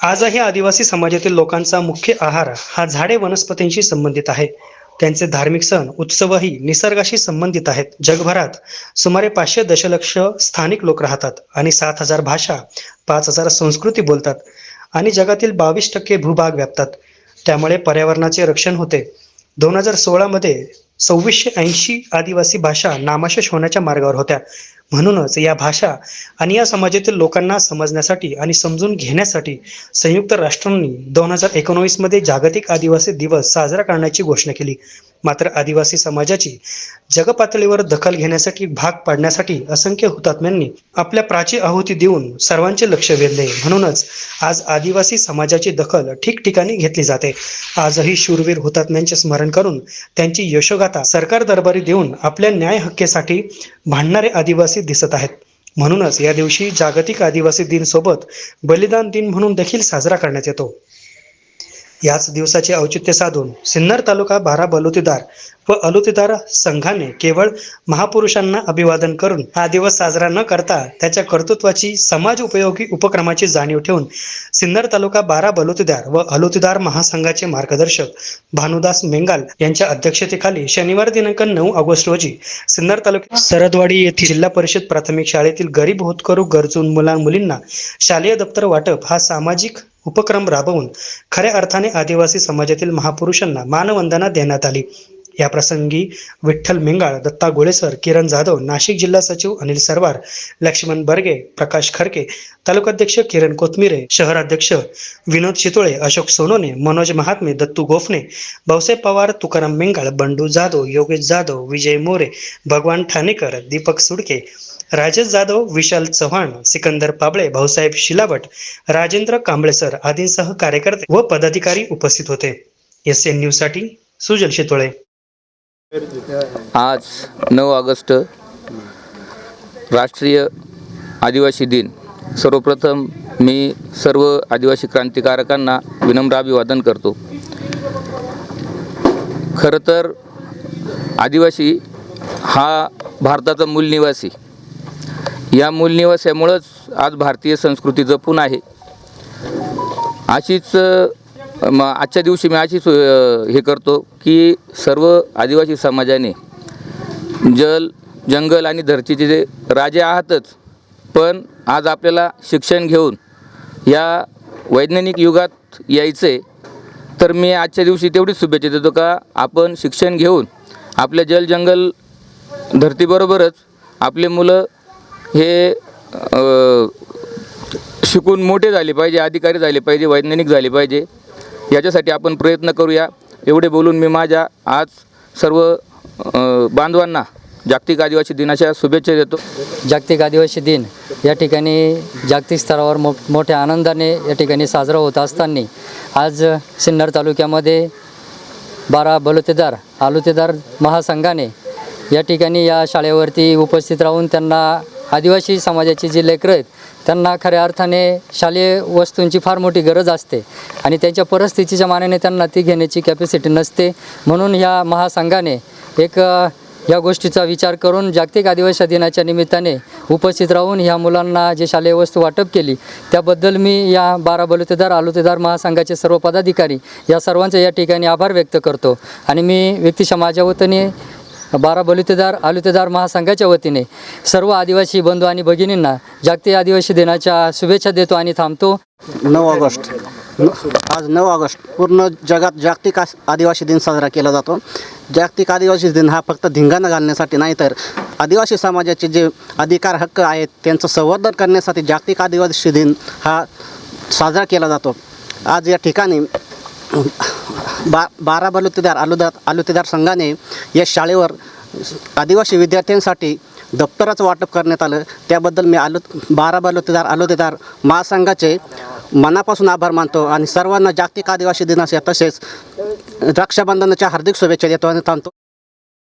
आजही आदिवासी समाजातील लोकांचा मुख्य आहार हा झाडे वनस्पतींशी संबंधित आहे. त्यांचे धार्मिक सण उत्सवही निसर्गाशी संबंधित आहेत. जगभरात सुमारे पाचशे दशलक्ष स्थानिक लोक राहतात आणि सात हजार भाषा पाच हजार संस्कृती बोलतात आणि जगातील बावीस टक्के भूभाग व्यापतात. त्यामुळे पर्यावरणाचे रक्षण होते. दोन हजार सोळामध्ये सव्वीसशे ऐंशी आदिवासी भाषा नामाशेष होण्याच्या मार्गावर होत्या. म्हणूनच या भाषा आणि या समाजातील लोकांना समजण्यासाठी आणि समजून घेण्यासाठी संयुक्त राष्ट्रांनी दोन हजार एकोणवीसमध्ये जागतिक आदिवासी दिवस साजरा करण्याची घोषणा केली. मात्र आदिवासी समाजाची जगपातळीवर दखल घेण्यासाठी भाग पाडण्यासाठी असंख्य हुतात्म्यांनी आपल्या प्राची आहुती देऊन सर्वांचे लक्ष वेधले. म्हणूनच आज आदिवासी समाजाची दखल ठिकठिकाणी घेतली जाते. आजही शूरवीर हुतात्म्यांचे स्मरण करून त्यांची यशोगाथा सरकार दरबारी देऊन आपल्या न्याय हक्केसाठी भांडणारे आदिवासी दिसत आहेत. म्हणूनच या दिवशी जागतिक आदिवासी दिन सोबत बलिदान दिन म्हणून देखील साजरा करण्यात येतो. याच दिवसाचे औचित्य साधून सिन्नर तालुका बारा बलुतेदार व अलुतेदार संघाने केवळ महापुरुषांना अभिवादन करून हा दिवस साजरा न करता त्याच्या कर्तृत्वाची समाज उपयोगी उपक्रमाची जाणीव ठेवून सिन्नर तालुका बारा बलुतेदार व अलुतेदार महासंघाचे मार्गदर्शक भानुदास मेंगाल यांच्या अध्यक्षतेखाली शनिवार दिनांक नऊ ऑगस्ट रोजी सिन्नर तालुक्यात सरदवाडी येथील जिल्हा परिषद प्राथमिक शाळेतील गरीब होतकरू गरजून मुलां मुलींना शालेय दप्तर वाटप हा सामाजिक उपक्रम राबवून खऱ्या अर्थाने आदिवासी समाजातील महापुरुषांना मानवंदना देण्यात आली. या प्रसंगी विठ्ठल मेंगाळ दत्ता गोळेसर किरण जाधव नाशिक जिल्हा सचिव अनिल सरवार लक्ष्मण बर्गे प्रकाश खरके तालुकाध्यक्ष किरण कोथमिरे शहराध्यक्ष विनोद शितोळे अशोक सोनोने मनोज महात्मे दत्तू गोफणे भाऊसाहेब पवार तुकाराम मेंगाळ बंडू जाधव योगेश जाधव विजय मोरे भगवान ठाणेकर दीपक सुडके राजेश जाधव विशाल चव्हाण सिकंदर पाबळे भाऊसाहेब शिलावट राजेंद्र कांबळेसर आदींसह कार्यकर्ते व पदाधिकारी उपस्थित होते. एस एन न्यूजसाठी सुजल शितोळे. आज नऊ ऑगस्ट राष्ट्रीय आदिवासी दिन. सर्वप्रथम मी सर्व आदिवासी क्रांतिकारकांना विनम्र अभिवादन करतो. खरं तर आदिवासी हा भारताचा मूलनिवासी या मूलनिवासामुळंच आज भारतीय संस्कृती जपून आहे. अशीच मग आजच्या दिवशी मी अशी सु हे करतो की सर्व आदिवासी समाजाने जल जंगल आणि धरतीचे जे राजे आहातच पण आज आपल्याला शिक्षण घेऊन या वैज्ञानिक युगात यायचे तर मी आजच्या दिवशी तेवढीच शुभेच्छा देतो का आपण शिक्षण घेऊन आपल्या जल जंगल धरतीबरोबरच आपले मुलं हे शिकून मोठे झाले पाहिजे अधिकारी झाले पाहिजे वैज्ञानिक झाले पाहिजे. याच्यासाठी आपण प्रयत्न करूया. एवढे बोलून मी माझ्या आज सर्व बांधवांना जागतिक आदिवासी दिनाच्या शुभेच्छा देतो. जागतिक आदिवासी दिन या ठिकाणी जागतिक स्तरावर मो मोठ्या आनंदाने या ठिकाणी साजरा होत असताना आज सिन्नर तालुक्यामध्ये बारा बलुतेदार आलुतेदार महासंघाने या ठिकाणी या शाळेवरती उपस्थित राहून त्यांना आदिवासी समाजाची जी लेकरं आहेत त्यांना खऱ्या अर्थाने शालेय वस्तूंची फार मोठी गरज असते आणि त्यांच्या परिस्थितीच्या मानाने त्यांना ती घेण्याची कॅपॅसिटी नसते. म्हणून ह्या महासंघाने एक या गोष्टीचा विचार करून जागतिक आदिवासी दिनाच्या निमित्ताने उपस्थित राहून ह्या मुलांना जे शालेय वस्तू वाटप केली त्याबद्दल मी या बारा बलुतेदार आलुतेदार महासंघाचे सर्व पदाधिकारी या सर्वांचे या ठिकाणी आभार व्यक्त करतो. आणि मी व्यक्तिशा माझ्या वतीने बारा बलुतेदार आलुतेदार महासंघाच्या वतीने सर्व आदिवासी बंधू आणि भगिनींना जागतिक आदिवासी दिनाच्या शुभेच्छा देतो आणि थांबतो. नऊ ऑगस्ट. आज नऊ ऑगस्ट. पूर्ण जगात जागतिक आस- आदिवासी दिन साजरा केला जातो. जागतिक आदिवासी दिन हा फक्त धिंगाणा घालण्यासाठी नाही तर आदिवासी समाजाचे जे अधिकार हक्क आहेत त्यांचं संवर्धन करण्यासाठी जागतिक आदिवासी दिन हा साजरा केला जातो. आज या ठिकाणी बा बारा बलुतेदार आलुदार आलुतेदार संघाने या शाळेवर आदिवासी विद्यार्थ्यांसाठी दप्तराचं वाटप करण्यात आलं. त्याबद्दल मी आलू बारा बलुतेदार आलुतेदार महासंघाचे मनापासून आभार मानतो आणि सर्वांना जागतिक आदिवासी दिनाच्या तसेच रक्षाबंधनाच्या हार्दिक शुभेच्छा देतो आणि थांबतो.